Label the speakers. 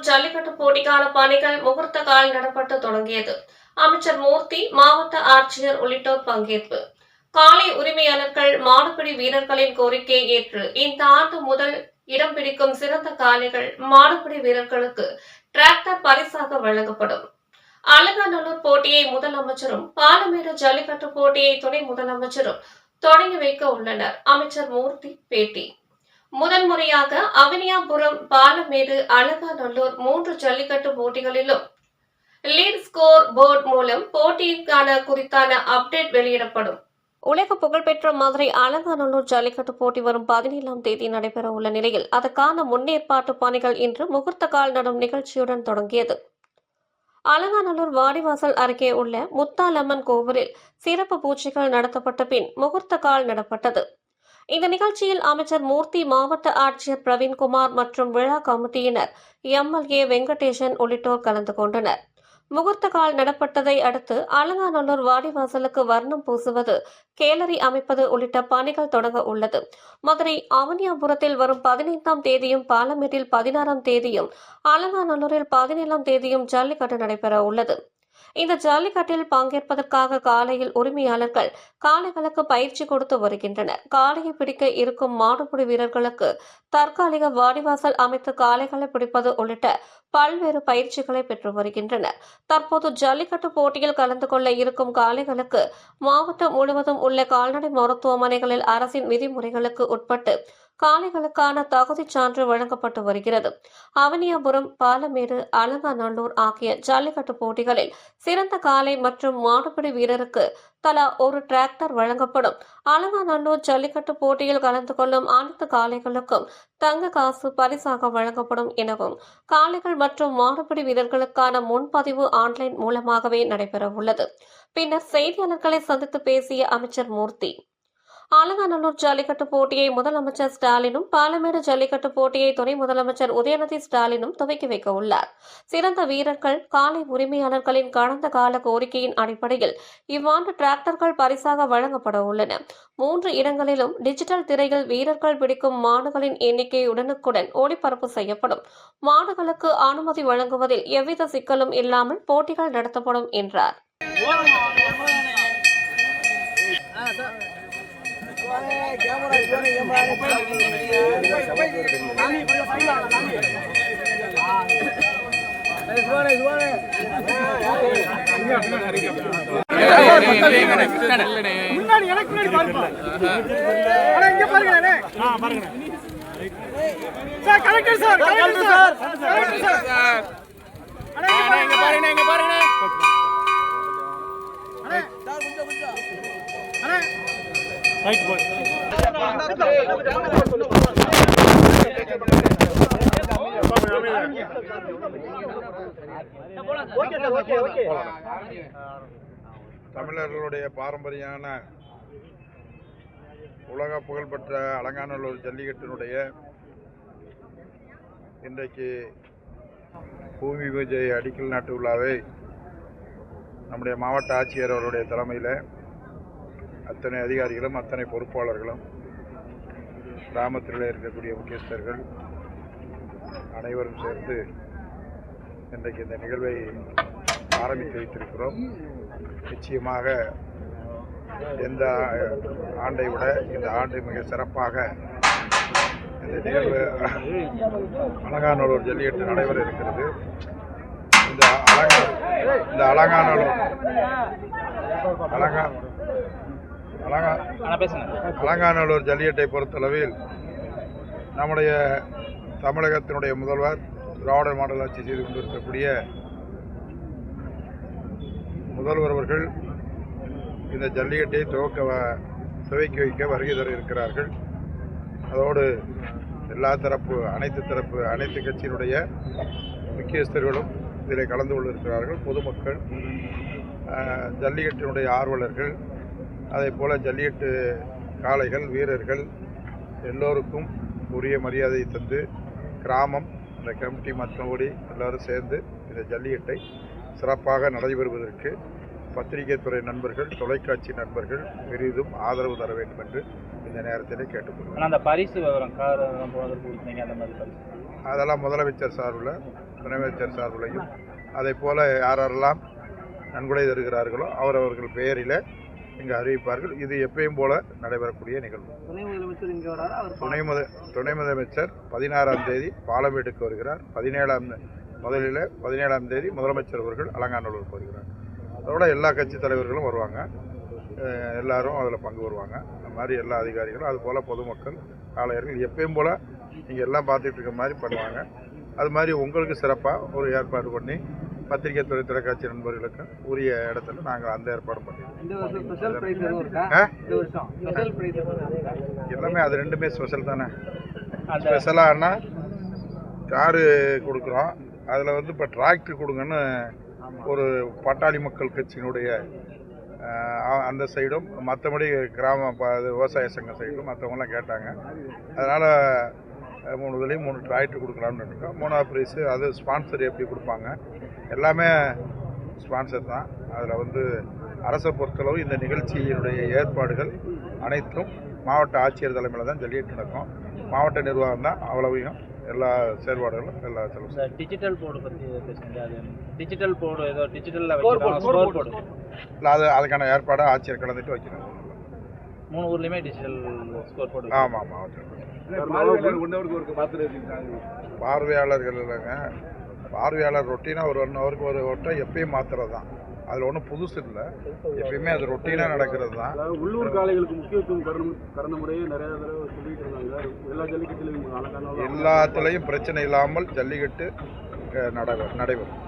Speaker 1: அலங்காநல்லூர் ஜல்லிக்கட்டு போட்டிக்கான பணிகள் முகூர்த்த கால் நடப்பட்டு தொடங்கியது. அமைச்சர் மூர்த்தி மாவட்ட ஆட்சியர் உள்ளிட்டோர் பங்கேற்பு. காலை உரிமையாளர்கள் மாடுபிடி வீரர்களின் கோரிக்கையை ஏற்று இந்த ஆண்டு முதல் இடம் பிடிக்கும் சிறந்த காளைகள் மாடுபிடி வீரர்களுக்கு டிராக்டர் பரிசாக வழங்கப்படும். அலங்காநல்லூர் போட்டியை முதலமைச்சரும் பாலமேடு ஜல்லிக்கட்டு போட்டியை துணை முதலமைச்சரும் தொடங்கி வைக்க உள்ளனர். அமைச்சர் மூர்த்தி பேட்டி. முதன் முறையாக அவனியாபுரம் பாலமேடு அலங்காநல்லூர் மூன்று ஜல்லிக்கட்டு போட்டிகளிலும் லீட் ஸ்கோர் போர்டு மூலம் போட்டியிற்கான குறித்தான அப்டேட் வெளியிடப்படும். உலக புகழ்பெற்ற மதுரை அலங்காநல்லூர் ஜல்லிக்கட்டு போட்டி வரும் பதினேழாம் தேதி நடைபெற உள்ள நிலையில் அதற்கான முன்னேற்பாட்டு பணிகள் இன்று முகூர்த்த கால் நடும் நிகழ்ச்சியுடன் தொடங்கியது. அலங்காநல்லூர் வாடிவாசல் அருகே உள்ள முத்தாலம்மன் கோவிலில் சிறப்பு பூஜைகள் நடத்தப்பட்ட பின் முகூர்த்த கால் நடப்பட்டது. இந்த நிகழ்ச்சியில் அமைச்சர் மூர்த்தி மாவட்ட ஆட்சியர் பிரவீன்குமார் மற்றும் விழா கமிட்டியினர் எம்எல்ஏ வெங்கடேசன் உள்ளிட்டோர் கலந்து கொண்டனர். முகூர்த்த கால் நடப்பட்டதை அடுத்து அலங்காநல்லூர் வாடிவாசலுக்கு வர்ணம் பூசுவது கேலரி அமைப்பது உள்ளிட்ட பணிகள் தொடங்க உள்ளது. மதுரை அவனியாபுரத்தில் வரும் பதினைந்தாம் தேதியும் பாலமேட்டில் பதினாறாம் தேதியும் அலங்காநல்லூரில் பதினேழாம் தேதியும் ஜல்லிக்கட்டு நடைபெற உள்ளது. இந்த ஜல்லிக்கட்டில் பங்கேற்பதற்காக காலையில் உரிமையாளர்கள் காளைகளுக்கு பயிற்சி கொடுத்து வருகின்றனர். காளையை பிடிக்க இருக்கும் மாடுபிடி வீரர்களுக்கு தற்காலிக வாடிவாசல் அமைத்து காளைகளை பிடிப்பது உள்ளிட்ட பல்வேறு பயிற்சிகளை பெற்று வருகின்றனர். தற்போது ஜல்லிக்கட்டு போட்டியில் கலந்து கொள்ள இருக்கும் காளைகளுக்கு மாவட்டம் முழுவதும் உள்ள கால்நடை மருத்துவமனைகளில் அரசின் விதிமுறைகளுக்கு உட்பட்டு காளைகளுக்கான தகுதிச் சான்று வழங்கப்பட்டு வருகிறது. அவனியாபுரம் பாலமேடு அலங்காநல்லூர் ஆகிய ஜல்லிக்கட்டு போட்டிகளில் சிறந்த காளை மற்றும் மாடுபிடி வீரருக்கு தலா ஒரு டிராக்டர் வழங்கப்படும். அலங்காநல்லூர் ஜல்லிக்கட்டு போட்டியில் கலந்து கொள்ளும் அனைத்து காளைகளுக்கும் தங்க காசு பரிசாக வழங்கப்படும் எனவும் காளைகள் மற்றும் மாடுபிடி வீரர்களுக்கான முன்பதிவு ஆன்லைன் மூலமாகவே நடைபெற உள்ளது பின்னர் செய்தியாளர்களை சந்தித்து பேசிய அமைச்சர் மூர்த்தி. அலங்காநல்லூர் ஜல்லிக்கட்டு போட்டியை முதலமைச்சர் ஸ்டாலினும் பாலமேடு ஜல்லிக்கட்டு போட்டியை துணை முதலமைச்சர் உதயநிதி ஸ்டாலினும் துவக்கி வைக்க உள்ளார். சிறந்த வீரர்கள் காலை உரிமையாளர்களின் கடந்த கால கோரிக்கையின் அடிப்படையில் இவ்வாண்டு டிராக்டர்கள் பரிசாக வழங்கப்பட உள்ளன. மூன்று இடங்களிலும் டிஜிட்டல் திரையில் வீரர்கள் பிடிக்கும் மாடுகளின் எண்ணிக்கை உடனுக்குடன் ஒளிபரப்பு செய்யப்படும். மாடுகளுக்கு அனுமதி வழங்குவதில் எவ்வித சிக்கலும் இல்லாமல் போட்டிகள் நடத்தப்படும் என்றார்.
Speaker 2: முன்னாடி எனக்கு முன்னாடி பாருப்பா அண்ணா இங்க பாருங்க அண்ணே sir collector sir collector sir collector sir அண்ணா இங்க பாருங்க இங்க பாருங்க அண்ணே அண்ணே ரைட் பாய்
Speaker 3: தமிழர்களுடைய பாரம்பரியான உலக புகழ்பெற்ற அலங்காநல்லூர் ஜல்லிக்கட்டினுடைய இன்றைக்கு பூமி பூஜை அடிக்கல் நாட்டு விழாவை நம்முடைய மாவட்ட ஆட்சியர் அவருடைய தலைமையில் அத்தனை அதிகாரிகளும் அத்தனை பொறுப்பாளர்களும் கிராமத்தில் இருக்கக்கூடிய முக்கியஸ்தர்கள் அனைவரும் சேர்ந்து இன்றைக்கு இந்த நிகழ்வை ஆரம்பித்து வைத்திருக்கிறோம். நிச்சயமாக எந்த ஆண்டை விட இந்த ஆண்டு மிக சிறப்பாக இந்த நிகழ்வு அலங்காநல்லூர் ஜல்லிக்கட்டு நடைபெற இருக்கிறது. இந்த அலங்கா இந்த அலங்காநல்லூர் அலங்கா அலங்கா அலங்காநல்லூர் ஜல்லிக்கட்டை பொறுத்தளவில் நம்முடைய தமிழகத்தினுடைய முதல்வர் திராவிட மாடல் ஆட்சி செய்து கொண்டிருக்கக்கூடிய முதல்வர் அவர்கள் இந்த ஜல்லிக்கட்டை துவக்க துவக்கி வைக்க வருகை தர இருக்கிறார்கள். அதோடு எல்லா தரப்பு அனைத்து தரப்பு அனைத்து கட்சியினுடைய முக்கியஸ்தர்களும் இதில் கலந்து கொண்டிருக்கிறார்கள். பொதுமக்கள் ஆஹ், ஜல்லிக்கட்டினுடைய ஆர்வலர்கள் அதே போல் ஜல்லிக்கட்டு காளைகள் வீரர்கள் எல்லோருக்கும் உரிய மரியாதை தந்து கிராமம் அந்த கமிட்டி மற்றபடி எல்லாரும் சேர்ந்து இந்த ஜல்லிக்கட்டை சிறப்பாக நடைபெறுவதற்கு பத்திரிகை துறை நண்பர்கள் தொலைக்காட்சி நண்பர்கள் பெரிதும் ஆதரவு தர வேண்டும் என்று இந்த நேரத்திலே கேட்டுக்கொள்கிறேன்.
Speaker 4: அந்த பரிசு விவரம்
Speaker 3: அதெல்லாம் முதலமைச்சர் சார்பில் துணை அமைச்சர் சார்பிலையும். அதே போல் யாரெல்லாம் நன்கொடை தருகிறார்களோ அவரவர்கள் பெயரில் இங்கு அறிவிப்பார்கள். இது எப்பயும் போல நடைபெறக்கூடிய நிகழ்வு.
Speaker 2: துணை முதலமைச்சர் இங்க வராரு?
Speaker 3: துணை முத துணை முதலமைச்சர் பதினாறாம் தேதி பாலமேட்டுக்கு வருகிறார். பதினேழாம் முதலில் பதினேழாம் தேதி முதலமைச்சர் அவர்கள் அலங்காநல்லூருக்கு வருகிறார் அதோட எல்லா கட்சி தலைவர்களும் வருவாங்க. எல்லாரும் அதில் பங்கு வருவாங்க. அந்த மாதிரி எல்லா அதிகாரிகளும் அது போல் பொதுமக்கள் ஆலையர்கள் எப்பயும் போல் நீங்கள் எல்லாம் பார்த்துட்டு இருக்க மாதிரி பண்ணுவாங்க. அது மாதிரி உங்களுக்கு சிறப்பாக ஒரு ஏற்பாடு பண்ணி பத்திரிகை துறை தொலைக்காட்சி நண்பர்களுக்கு உரிய இடத்துல நாங்கள் அந்த ஏற்பாடு பண்ணிடுவோம் எல்லாமே அது ரெண்டுமே ஸ்பெஷல் தானே. ஸ்பெஷலானா காரு கொடுக்குறோம். அதில் வந்து இப்போ டிராக்டர் கொடுங்கன்னு ஒரு பாட்டாளி மக்கள் கட்சியினுடைய அந்த சைடும் மற்றபடி கிராம விவசாய சங்க சைடும் மற்றவங்களாம் கேட்டாங்க. அதனால் மூணு இதுலேயும் மூணு டிராக்டர் கொடுக்கலாம்னு இருக்கோம் மூணாவது ப்ரைஸு அது ஸ்பான்சர் எப்படி கொடுப்பாங்க? எல்லாமே ஸ்பான்சர் தான். அதில் வந்து அரசை பொறுத்தளவு இந்த நிகழ்ச்சியினுடைய ஏற்பாடுகள் அனைத்தும் மாவட்ட ஆட்சியர் தலைமையில் தான் ஜல்லிக்கட்டு நடக்கும். மாவட்ட நிர்வாகம் தான் அவ்வளவையும் எல்லா செயல்பாடுகளும் எல்லா செலவு
Speaker 4: இந்த டிஜிட்டல் போர்டு பற்றி பேசுங்க டிஜிட்டல் போர்டு ஏதோ டிஜிட்டலில் போர்டு
Speaker 3: இல்லை அது அதுக்கான ஏற்பாடை ஆட்சியர் கலந்துட்டு வைக்கணும்.
Speaker 4: மூணு ஊர்லேயுமே டிஜிட்டல் ஸ்கோர் போர்டு
Speaker 3: ஆமாம் ஆமாம் பார்வையாளர்கள் இல்லைங்க. பார்வையாளர் ரொட்டீனாக ஒரு ஒன் ஹவருக்கு ஒரு ஓட்டம் எப்பயும் மாத்துறது தான் அதில் ஒன்றும் புதுசு இல்லை. எப்பயுமே அது ரொட்டீனாக நடக்கிறது தான்
Speaker 5: அதாவது உள்ளூர் காளைகளுக்கு முக்கியத்துவம் கடந்த கடந்த முறையே நிறைய தடவை சொல்லிட்டு இருந்தாங்க. எல்லா ஜல்லிக்கட்டிலையும்
Speaker 3: எல்லாத்துலேயும் பிரச்சனை இல்லாமல் ஜல்லிக்கட்டு நடைபெறும்.